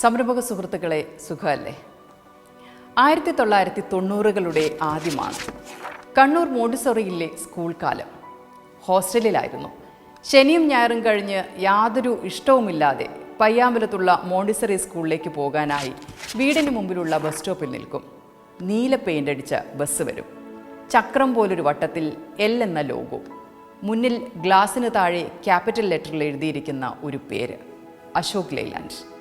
സംരംഭക സുഹൃത്തുക്കളെ സുഖമല്ലേ? ആയിരത്തി തൊള്ളായിരത്തി തൊണ്ണൂറുകളുടെ ആദ്യമാണ് കണ്ണൂർ മോഡിസോറിയിലെ സ്കൂൾ കാലം. ഹോസ്റ്റലിലായിരുന്നു. ശനിയും ഞായറും കഴിഞ്ഞ് യാതൊരു ഇഷ്ടവുമില്ലാതെ പയ്യാമ്പലത്തുള്ള മോണ്ടിസറി സ്കൂളിലേക്ക് പോകാനായി വീടിന് മുമ്പിലുള്ള ബസ് സ്റ്റോപ്പിൽ നിൽക്കും. നീല പെയിന്റ് അടിച്ച ബസ് വരും. ചക്രം പോലൊരു വട്ടത്തിൽ എൽ എന്ന ലോഗോ മുന്നിൽ ഗ്ലാസിന് താഴെ ക്യാപിറ്റൽ ലെറ്ററിൽ എഴുതിയിരിക്കുന്ന ഒരു പേര്. അശോക് ലൈലാൻഡ്.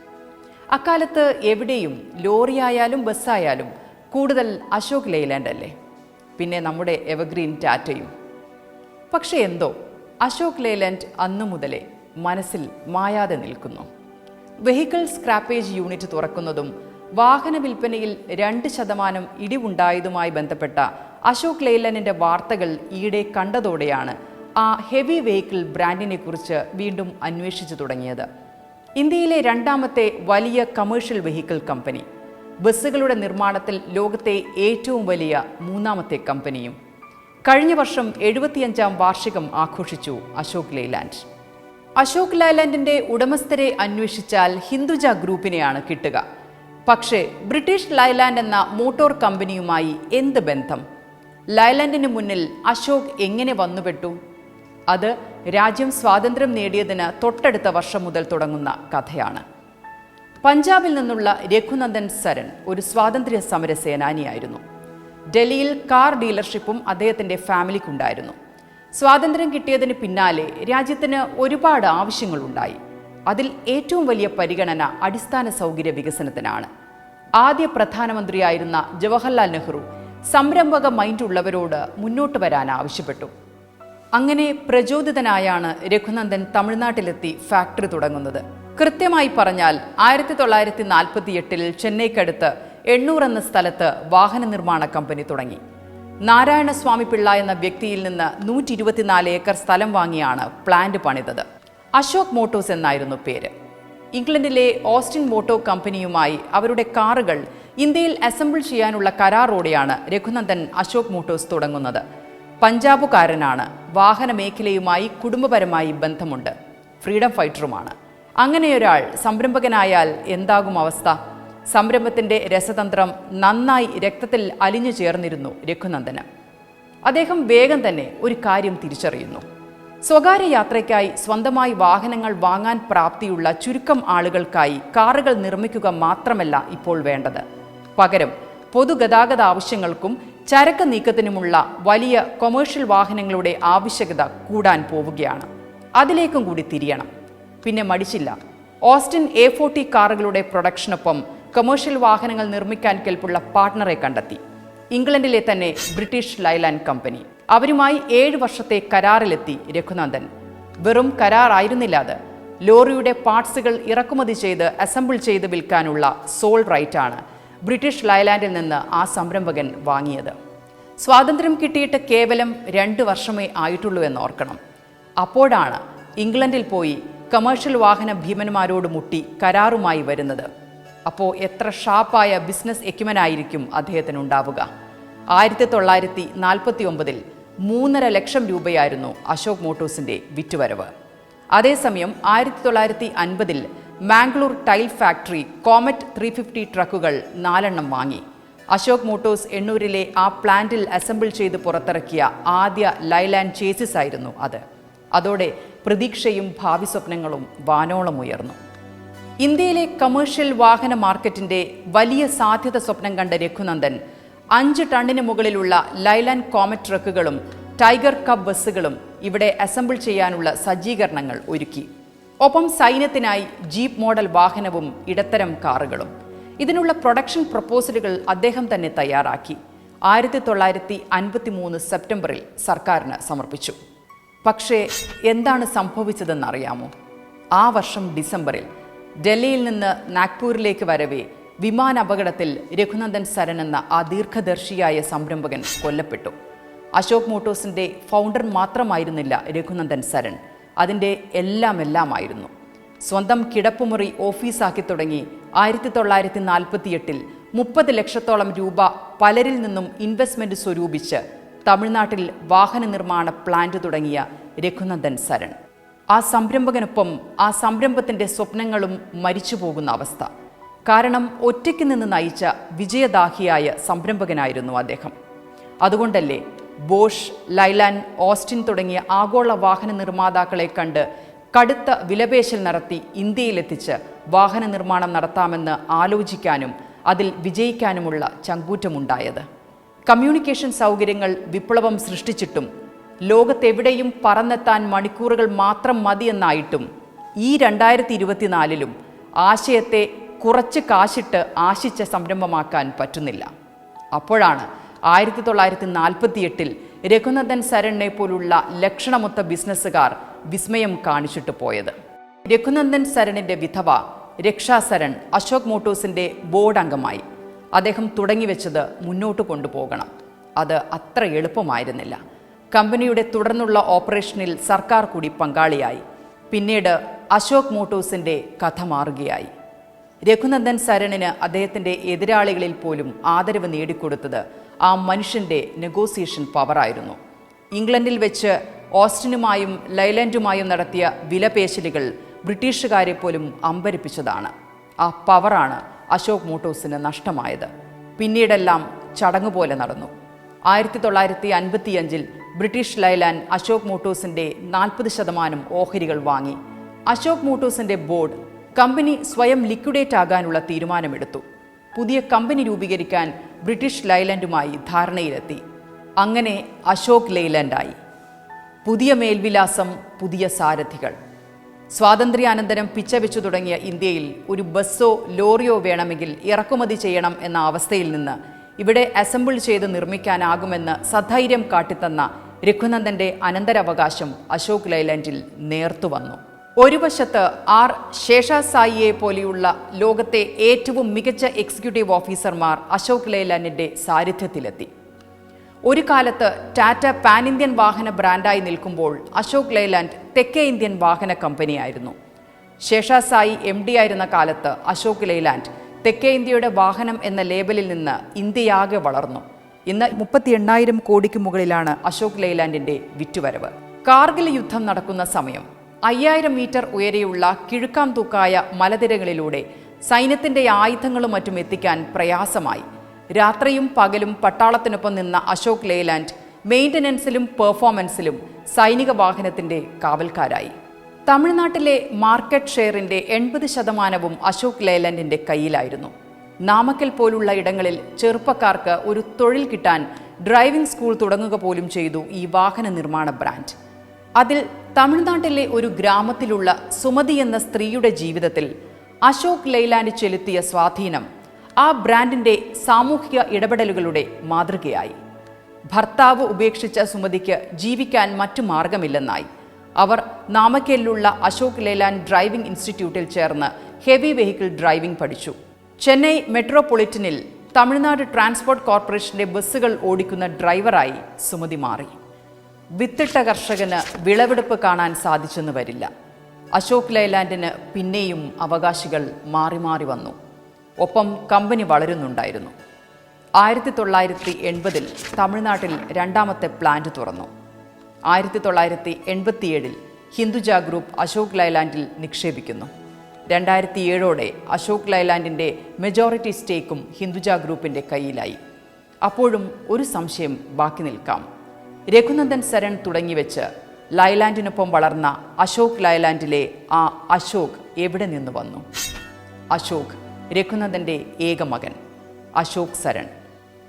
അക്കാലത്ത് എവിടെയും ലോറിയായാലും ബസ്സായാലും കൂടുതൽ അശോക് ലെയ്ലാൻഡ് അല്ലേ? പിന്നെ നമ്മുടെ എവർഗ്രീൻ ടാറ്റയും. പക്ഷേ എന്തോ അശോക് ലേലാൻഡ് അന്നു മുതലേ മനസ്സിൽ മായാതെ നിൽക്കുന്നു. വെഹിക്കിൾ സ്ക്രാപ്പേജ് യൂണിറ്റ് തുറക്കുന്നതും വാഹന വിൽപ്പനയിൽ രണ്ട് ശതമാനം ഇടിവുണ്ടായതുമായി ബന്ധപ്പെട്ട അശോക് ലേലനിന്റെ വാർത്തകൾ ഈയിടെ കണ്ടതോടെയാണ് ആ ഹെവി വെഹിക്കിൾ ബ്രാൻഡിനെക്കുറിച്ച് വീണ്ടും അന്വേഷിച്ചു തുടങ്ങിയത്. ഇന്ത്യയിലെ രണ്ടാമത്തെ വലിയ കമേഴ്ഷ്യൽ വെഹിക്കിൾ കമ്പനി ബസ്സുകളുടെ നിർമ്മാണത്തിൽ ലോകത്തെ ഏറ്റവും വലിയ മൂന്നാമത്തെ കമ്പനിയും കഴിഞ്ഞ വർഷം എഴുപത്തിയഞ്ചാം വാർഷികം ആഘോഷിച്ചു അശോക് ലെയ്ലാൻഡ് അശോക് ലൈലാൻഡിന്റെ ഉടമസ്ഥരെ അന്വേഷിച്ചാൽ ഹിന്ദുജ ഗ്രൂപ്പിനെയാണ് കിട്ടുക. പക്ഷേ ബ്രിട്ടീഷ് ലൈലാൻഡ് എന്ന മോട്ടോർ കമ്പനിയുമായി എന്ത് ബന്ധം? ലൈലാൻഡിന് മുന്നിൽ അശോക് എങ്ങനെ വന്നുപെട്ടു? അത് രാജ്യം സ്വാതന്ത്ര്യം നേടിയതിന് തൊട്ടടുത്ത വർഷം മുതൽ തുടങ്ങുന്ന കഥയാണ്. പഞ്ചാബിൽ നിന്നുള്ള രഘുനന്ദൻ സരൺ ഒരു സ്വാതന്ത്ര്യ സമര സേനാനിയായിരുന്നു. ഡൽഹിയിൽ കാർ ഡീലർഷിപ്പും അദ്ദേഹത്തിന്റെ ഫാമിലിക്കുണ്ടായിരുന്നു. സ്വാതന്ത്ര്യം കിട്ടിയതിന് പിന്നാലെ രാജ്യത്തിന് ഒരുപാട് ആവശ്യങ്ങളുണ്ടായി. അതിൽ ഏറ്റവും വലിയ പരിഗണന അടിസ്ഥാന സൗകര്യ വികസനത്തിനാണ്. ആദ്യ പ്രധാനമന്ത്രിയായിരുന്ന ജവഹർലാൽ നെഹ്റു സംരംഭക മൈൻഡ് ഉള്ളവരോട് മുന്നോട്ട് വരാൻ ആവശ്യപ്പെട്ടു. അങ്ങനെ പ്രചോദിതനായാണ് രഘുനന്ദൻ തമിഴ്നാട്ടിലെത്തി ഫാക്ടറി തുടങ്ങുന്നത്. കൃത്യമായി പറഞ്ഞാൽ ആയിരത്തി തൊള്ളായിരത്തി നാൽപ്പത്തിയെട്ടിൽ ചെന്നൈക്കടുത്ത് എണ്ണൂർ എന്ന സ്ഥലത്ത് വാഹന നിർമ്മാണ കമ്പനി തുടങ്ങി. നാരായണസ്വാമി പിള്ള എന്ന വ്യക്തിയിൽ നിന്ന് നൂറ്റി ഇരുപത്തിനാല് ഏക്കർ സ്ഥലം വാങ്ങിയാണ് പ്ലാന്റ് പണിതത്. അശോക് മോട്ടോസ് എന്നായിരുന്നു പേര്. ഇംഗ്ലണ്ടിലെ ഓസ്റ്റിൻ മോട്ടോ കമ്പനിയുമായി അവരുടെ കാറുകൾ ഇന്ത്യയിൽ അസംബിൾ ചെയ്യാനുള്ള കരാറോടെയാണ് രഘുനന്ദൻ അശോക് മോട്ടോസ് തുടങ്ങുന്നത്. പഞ്ചാബുകാരനാണ്. വാഹന മേഖലയുമായി കുടുംബപരമായി ബന്ധമുണ്ട്. ഫ്രീഡം ഫൈറ്ററുമാണ്. അങ്ങനെയൊരാൾ സംരംഭകനായാൽ എന്താകും അവസ്ഥ? സംരംഭത്തിന്റെ രസതന്ത്രം നന്നായി രക്തത്തിൽ അലിഞ്ഞു ചേർന്നിരുന്നു രഘുനന്ദന്. അദ്ദേഹം വേഗം തന്നെ ഒരു കാര്യം തിരിച്ചറിയുന്നു. സ്വകാര്യ യാത്രയ്ക്കായി സ്വന്തമായി വാഹനങ്ങൾ വാങ്ങാൻ പ്രാപ്തിയുള്ള ചുരുക്കം ആളുകൾക്കായി കാറുകൾ നിർമ്മിക്കുക മാത്രമല്ല ഇപ്പോൾ വേണ്ടത്. പകരം പൊതുഗതാഗത ആവശ്യങ്ങൾക്കും ചരക്ക് നീക്കത്തിനുമുള്ള വലിയ കൊമേഴ്ഷ്യൽ വാഹനങ്ങളുടെ ആവശ്യകത കൂടാൻ പോവുകയാണ്. അതിലേക്കും കൂടി തിരിയണം. പിന്നെ മടിച്ചില്ല. ഓസ്റ്റിൻ എ ഫോർട്ടി കാറുകളുടെ പ്രൊഡക്ഷനൊപ്പം കൊമേഴ്ഷ്യൽ വാഹനങ്ങൾ നിർമ്മിക്കാൻ കെൽപ്പുള്ള പാർട്ട്ണറെ കണ്ടെത്തി. ഇംഗ്ലണ്ടിലെ തന്നെ ബ്രിട്ടീഷ് ലൈലാൻഡ് കമ്പനി അവരുമായി ഏഴ് വർഷത്തെ കരാറിലെത്തി രഘുനന്ദൻ. വെറും കരാറായിരുന്നില്ല അത്. ലോറിയുടെ പാർട്സുകൾ ഇറക്കുമതി ചെയ്ത് അസംബിൾ ചെയ്ത് വിൽക്കാനുള്ള സോൾ റൈറ്റാണ് ബ്രിട്ടീഷ് ലൈലാൻഡിൽ നിന്ന് ആ സംരംഭകൻ വാങ്ങിയത്. സ്വാതന്ത്ര്യം കിട്ടിയിട്ട് കേവലം രണ്ട് വർഷമേ ആയിട്ടുള്ളൂ എന്ന് ഓർക്കണം. അപ്പോഴാണ് ഇംഗ്ലണ്ടിൽ പോയി കമേഴ്ഷ്യൽ വാഹന ഭീമന്മാരോട് മുട്ടി കരാറുമായി വരുന്നത്. അപ്പോൾ എത്ര ഷാപ്പായ ബിസിനസ് എക്യുമനായിരിക്കും അദ്ദേഹത്തിന് ഉണ്ടാവുക. ആയിരത്തി തൊള്ളായിരത്തി നാൽപ്പത്തി ഒമ്പതിൽ മൂന്നര ലക്ഷം രൂപയായിരുന്നു അശോക് മോട്ടോഴ്സിന്റെ വിറ്റുവരവ്. അതേസമയം ആയിരത്തി തൊള്ളായിരത്തി അൻപതിൽ Mangalore tile factory comet three fifty ട്രക്കുകൾ നാലെണ്ണം വാങ്ങി. അശോക് മോട്ടോഴ്സ് എണ്ണൂരിലെ ആ പ്ലാന്റിൽ അസംബിൾ ചെയ്ത് പുറത്തിറക്കിയ ആദ്യ ലൈലാൻഡ് ചേസിസ് ആയിരുന്നു അത്. അതോടെ പ്രതീക്ഷയും ഭാവി സ്വപ്നങ്ങളും വാനോളം ഉയർന്നു. ഇന്ത്യയിലെ കമേഴ്ഷ്യൽ വാഹന മാർക്കറ്റിന്റെ വലിയ സാധ്യത സ്വപ്നം കണ്ട രഘുനന്ദൻ അഞ്ച് ടണ്ണിന് മുകളിലുള്ള ലൈലാൻഡ് കോമറ്റ് ട്രക്കുകളും ടൈഗർ കബ് ബസ്സുകളും ഇവിടെ അസംബിൾ ചെയ്യാനുള്ള സജ്ജീകരണങ്ങൾ ഒരുക്കി. ഒപ്പം സൈന്യത്തിനായി ജീപ്പ് മോഡൽ വാഹനവും ഇടത്തരം കാറുകളും. ഇതിനുള്ള പ്രൊഡക്ഷൻ പ്രപ്പോസലുകൾ അദ്ദേഹം തന്നെ തയ്യാറാക്കി. ആയിരത്തി തൊള്ളായിരത്തി അൻപത്തി മൂന്ന് സെപ്റ്റംബറിൽ സർക്കാരിന് സമർപ്പിച്ചു. പക്ഷേ എന്താണ് സംഭവിച്ചതെന്നറിയാമോ? ആ വർഷം ഡിസംബറിൽ ഡൽഹിയിൽ നിന്ന് നാഗ്പൂരിലേക്ക് വരവേ വിമാന അപകടത്തിൽ രഘുനന്ദൻ സരൻ എന്ന ആ ദീർഘദർശിയായ സംരംഭകൻ കൊല്ലപ്പെട്ടു. അശോക് മോട്ടോഴ്സിന്റെ ഫൗണ്ടർ മാത്രമായിരുന്നില്ല രഘുനന്ദൻ സരൺ അതിന്റെ എല്ലാം എല്ലാമായിരുന്നു സ്വന്തം കിടപ്പുമുറി ഓഫീസാക്കി തുടങ്ങി ആയിരത്തി തൊള്ളായിരത്തി നാൽപ്പത്തിയെട്ടിൽ മുപ്പത് ലക്ഷത്തോളം രൂപ പലരിൽ നിന്നും ഇൻവെസ്റ്റ്മെന്റ് സ്വരൂപിച്ച് തമിഴ്നാട്ടിൽ വാഹന നിർമ്മാണ പ്ലാന്റ് തുടങ്ങിയ രഘുനന്ദൻ സരൺ. ആ സംരംഭകനൊപ്പം ആ സംരംഭത്തിന്റെ സ്വപ്നങ്ങളും മരിച്ചു പോകുന്ന അവസ്ഥ. കാരണം ഒറ്റയ്ക്ക് നിന്ന് നയിച്ച വിജയദാഹിയായ സംരംഭകനായിരുന്നു അദ്ദേഹം. അതുകൊണ്ടല്ലേ ബോഷ് ലൈലാൻ ഓസ്റ്റിൻ തുടങ്ങിയ ആഗോള വാഹന നിർമ്മാതാക്കളെ കണ്ട് കടുത്ത വിലപേശൽ നടത്തി ഇന്ത്യയിലെത്തിച്ച് വാഹന നിർമ്മാണം നടത്താമെന്ന് ആലോചിക്കാനും അതിൽ വിജയിക്കാനുമുള്ള ചങ്കൂറ്റമുണ്ടായത്. കമ്മ്യൂണിക്കേഷൻ സൗകര്യങ്ങൾ വിപ്ലവം സൃഷ്ടിച്ചിട്ടും ലോകത്തെവിടെയും പറന്നെത്താൻ മണിക്കൂറുകൾ മാത്രം മതിയെന്നായിട്ടും ഈ രണ്ടായിരത്തി ഇരുപത്തിനാലിലും ആശയത്തെ കുറച്ച് കാശിട്ട് ആശിച്ച സംരംഭമാക്കാൻ പറ്റുന്നില്ല. അപ്പോഴാണ് ആയിരത്തി തൊള്ളായിരത്തി നാൽപ്പത്തിയെട്ടിൽ രഘുനന്ദൻ സരണിനെ പോലുള്ള ലക്ഷണമൊത്ത ബിസിനസ്സുകാർ വിസ്മയം കാണിച്ചിട്ട് പോയത്. രഘുനന്ദൻ സരണിന്റെ വിധവ രക്ഷാസരൺ അശോക് മോട്ടോസിന്റെ ബോർഡ് അംഗമായി. അദ്ദേഹം തുടങ്ങിവെച്ചത് മുന്നോട്ട് കൊണ്ടുപോകണം. അത് അത്ര എളുപ്പമായിരുന്നില്ല. കമ്പനിയുടെ തുടർന്നുള്ള ഓപ്പറേഷനിൽ സർക്കാർ കൂടി പങ്കാളിയായി. പിന്നീട് അശോക് മോട്ടോസിന്റെ കഥ മാറുകയായി. രഘുനന്ദൻ സരണിന് അദ്ദേഹത്തിന്റെ എതിരാളികളിൽ പോലും ആദരവ് നേടിക്കൊടുത്തത് ആ മനുഷ്യന്റെ നെഗോസിയേഷൻ പവറായിരുന്നു ഇംഗ്ലണ്ടിൽ വെച്ച് ഓസ്റ്റിനുമായും ലൈലൻഡുമായും നടത്തിയ വിലപേശലുകൾ ബ്രിട്ടീഷുകാരെ പോലും അമ്പരിപ്പിച്ചതാണ്. ആ പവറാണ് അശോക് മോട്ടോസിന് നഷ്ടമായത്. പിന്നീടെല്ലാം ചടങ്ങ് പോലെ നടന്നു. ആയിരത്തി തൊള്ളായിരത്തി അൻപത്തിയഞ്ചിൽ ബ്രിട്ടീഷ് ലൈലാൻഡ് അശോക് മോട്ടോസിന്റെ നാൽപ്പത് ശതമാനം ഓഹരികൾ വാങ്ങി. അശോക് മോട്ടോസിന്റെ ബോർഡ് കമ്പനി സ്വയം ലിക്വിഡേറ്റ് ആകാനുള്ള തീരുമാനമെടുത്തു. പുതിയ കമ്പനി രൂപീകരിക്കാൻ ബ്രിട്ടീഷ് ലൈലൻഡുമായി ധാരണയിലെത്തി. അങ്ങനെ അശോക് ലൈലൻഡായി. പുതിയ മേൽവിലാസം പുതിയ സാരഥികൾ. സ്വാതന്ത്ര്യാനന്തരം പിച്ചവെച്ചു തുടങ്ങിയ ഇന്ത്യയിൽ ഒരു ബസ്സോ ലോറിയോ വേണമെങ്കിൽ ഇറക്കുമതി ചെയ്യണം എന്ന അവസ്ഥയിൽ നിന്ന് ഇവിടെ അസംബിൾ ചെയ്ത് നിർമ്മിക്കാനാകുമെന്ന് സധൈര്യം കാട്ടിത്തന്ന രഘുനന്ദന്റെ അനന്തരാവകാശം അശോക് ലൈലൻഡിൽ നേർത്തു വന്നു ഒരു വശത്ത് ആർ ശേഷാസായിയെ പോലെയുള്ള ലോകത്തെ ഏറ്റവും മികച്ച എക്സിക്യൂട്ടീവ് ഓഫീസർമാർ അശോക് ലേലാനിന്റെ സാന്നിധ്യത്തിലെത്തി. ഒരു കാലത്ത് ടാറ്റ പാൻ ഇന്ത്യൻ വാഹന ബ്രാൻഡായി നിൽക്കുമ്പോൾ അശോക് ലേലാൻഡ് തെക്കേ ഇന്ത്യൻ വാഹന കമ്പനിയായിരുന്നു. ശേഷാസായി എം ഡി ആയിരുന്ന കാലത്ത് അശോക് ലേലാൻഡ് തെക്കേ ഇന്ത്യയുടെ വാഹനം എന്ന ലേബലിൽ നിന്ന് ഇന്ത്യയാകെ വളർന്നു. ഇന്ന് മുപ്പത്തി എണ്ണായിരം കോടിക്ക് മുകളിലാണ് അശോക് ലേലാൻഡിന്റെ വിറ്റുവരവ്. കാർഗിൽ യുദ്ധം നടക്കുന്ന സമയം അയ്യായിരം മീറ്റർ ഉയരെയുള്ള കിഴുക്കാം തൂക്കായ മലനിരകളിലൂടെ സൈന്യത്തിന്റെ ആയുധങ്ങളും മറ്റും എത്തിക്കാൻ പ്രയാസമായി. രാത്രിയും പകലും പട്ടാളത്തിനൊപ്പം നിന്ന അശോക് ലേലാൻഡ് മെയിന്റനൻസിലും പെർഫോമൻസിലും സൈനിക വാഹനത്തിന്റെ കാവൽക്കാരായി. തമിഴ്നാട്ടിലെ മാർക്കറ്റ് ഷെയറിന്റെ എൺപത് ശതമാനവും അശോക് ലേലാൻഡിന്റെ കയ്യിലായിരുന്നു. നാമക്കൽ പോലുള്ള ഇടങ്ങളിൽ ചെറുപ്പക്കാർക്ക് ഒരു തൊഴിൽ കിട്ടാൻ ഡ്രൈവിംഗ് സ്കൂൾ തുടങ്ങുക പോലും ചെയ്തു ഈ വാഹന നിർമ്മാണ ബ്രാൻഡ്. അതിൽ തമിഴ്നാട്ടിലെ ഒരു ഗ്രാമത്തിലുള്ള സുമതി എന്ന സ്ത്രീയുടെ ജീവിതത്തിൽ അശോക് ലൈലാൻഡ് ചെലുത്തിയ സ്വാധീനം ആ ബ്രാൻഡിന്റെ സാമൂഹിക ഇടപെടലുകളുടെ മാതൃകയായി. ഭർത്താവ് ഉപേക്ഷിച്ച സുമതിക്ക് ജീവിക്കാൻ മറ്റു മാർഗമില്ലെന്നായി. അവർ നാമക്കലിലുള്ള അശോക് ലേലാൻഡ് ഡ്രൈവിംഗ് ഇൻസ്റ്റിറ്റ്യൂട്ടിൽ ചേർന്ന് ഹെവി വെഹിക്കിൾ ഡ്രൈവിംഗ് പഠിച്ചു. ചെന്നൈ മെട്രോപൊളിറ്റനിൽ തമിഴ്നാട് ട്രാൻസ്പോർട്ട് കോർപ്പറേഷന്റെ ബസ്സുകൾ ഓടിക്കുന്ന ഡ്രൈവറായി സുമതി മാറി. വിത്തിട്ട കർഷകന് വിളവെടുപ്പ് കാണാൻ സാധിച്ചെന്ന് വരില്ല. അശോക് ലൈലാൻഡിന് പിന്നെയും അവകാശികൾ മാറി മാറി വന്നു. ഒപ്പം കമ്പനി വളരുന്നുണ്ടായിരുന്നു. ആയിരത്തി തൊള്ളായിരത്തി എൺപതിൽ തമിഴ്നാട്ടിൽ രണ്ടാമത്തെ പ്ലാന്റ് തുറന്നു. ആയിരത്തി തൊള്ളായിരത്തി എൺപത്തിയേഴിൽ ഹിന്ദുജ ഗ്രൂപ്പ് അശോക് ലൈലാൻഡിൽ നിക്ഷേപിക്കുന്നു. രണ്ടായിരത്തി ഏഴോടെ അശോക് ലൈലാൻഡിന്റെ മെജോറിറ്റി സ്റ്റേക്കും ഹിന്ദുജ ഗ്രൂപ്പിന്റെ കയ്യിലായി. അപ്പോഴും ഒരു സംശയം ബാക്കി നിൽക്കാം. രഘുനന്ദൻ സരൺ തുടങ്ങിവെച്ച് ലൈലാൻഡിനൊപ്പം വളർന്ന അശോക് ലൈലാൻഡിലെ ആ അശോക് എവിടെ നിന്ന് വന്നു? അശോക് രഘുനന്ദന്റെ ഏക മകൻ അശോക് സരൺ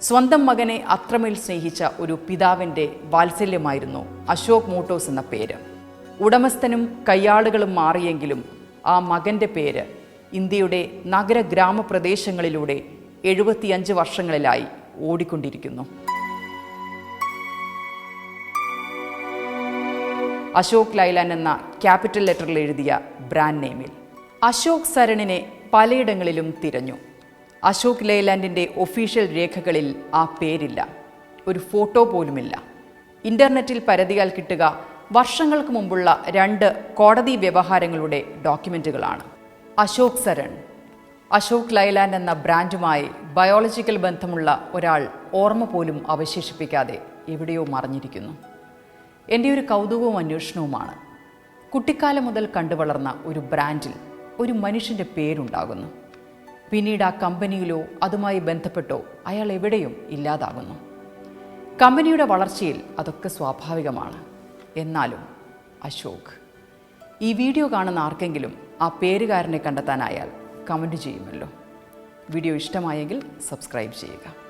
സ്വന്തം മകനെ അത്രമേൽ സ്നേഹിച്ച ഒരു പിതാവിന്റെ വാത്സല്യമായിരുന്നു അശോക് മോട്ടോസ് എന്ന പേര്. ഉടമസ്ഥനും കയ്യാളുകളും മാറിയെങ്കിലും ആ മകന്റെ പേര് ഇന്ത്യയുടെ നഗര ഗ്രാമപ്രദേശങ്ങളിലൂടെ എഴുപത്തിയഞ്ച് വർഷങ്ങളിലായി ഓടിക്കൊണ്ടിരിക്കുന്നു. അശോക് ലൈലാൻ എന്ന ക്യാപിറ്റൽ ലെറ്ററിൽ എഴുതിയ ബ്രാൻഡ് നെയിമിൽ. അശോക് സരണിനെ പലയിടങ്ങളിലും തിരഞ്ഞു. അശോക് ലൈലാൻഡിന്റെ ഒഫീഷ്യൽ രേഖകളിൽ ആ പേരില്ല. ഒരു ഫോട്ടോ പോലുമില്ല. ഇന്റർനെറ്റിൽ പരതിയാൽ കിട്ടുക വർഷങ്ങൾക്ക് മുമ്പുള്ള രണ്ട് കോടതി വ്യവഹാരങ്ങളുടെ ഡോക്യുമെന്റുകളാണ് അശോക് സരൺ. അശോക് ലൈലാൻഡ് എന്ന ബ്രാൻഡുമായി ബയോളജിക്കൽ ബന്ധമുള്ള ഒരാൾ ഓർമ്മ പോലും അവശേഷിപ്പിക്കാതെ എവിടെയോ മറഞ്ഞിരിക്കുന്നു. എന്റെ ഒരു കൗതുകവും അന്വേഷണവുമാണ്. കുട്ടിക്കാലം മുതൽ കണ്ടുവളർന്ന ഒരു ബ്രാൻഡിൽ ഒരു മനുഷ്യന്റെ പേരുണ്ടാകുന്നു. പിന്നീട് ആ കമ്പനിയിലോ അതുമായി ബന്ധപ്പെട്ടോ അയാൾ എവിടെയും ഇല്ലാതാകുന്നു. കമ്പനിയുടെ വളർച്ചയിൽ അതൊക്കെ സ്വാഭാവികമാണ്. എന്നാലും അശോക് ഈ വീഡിയോ കാണുന്ന ആർക്കെങ്കിലും ആ പേരുകാരനെ കണ്ടെത്താനായാൽ കമന്റ് ചെയ്യുമല്ലോ. വീഡിയോ ഇഷ്ടമായെങ്കിൽ സബ്സ്ക്രൈബ് ചെയ്യുക.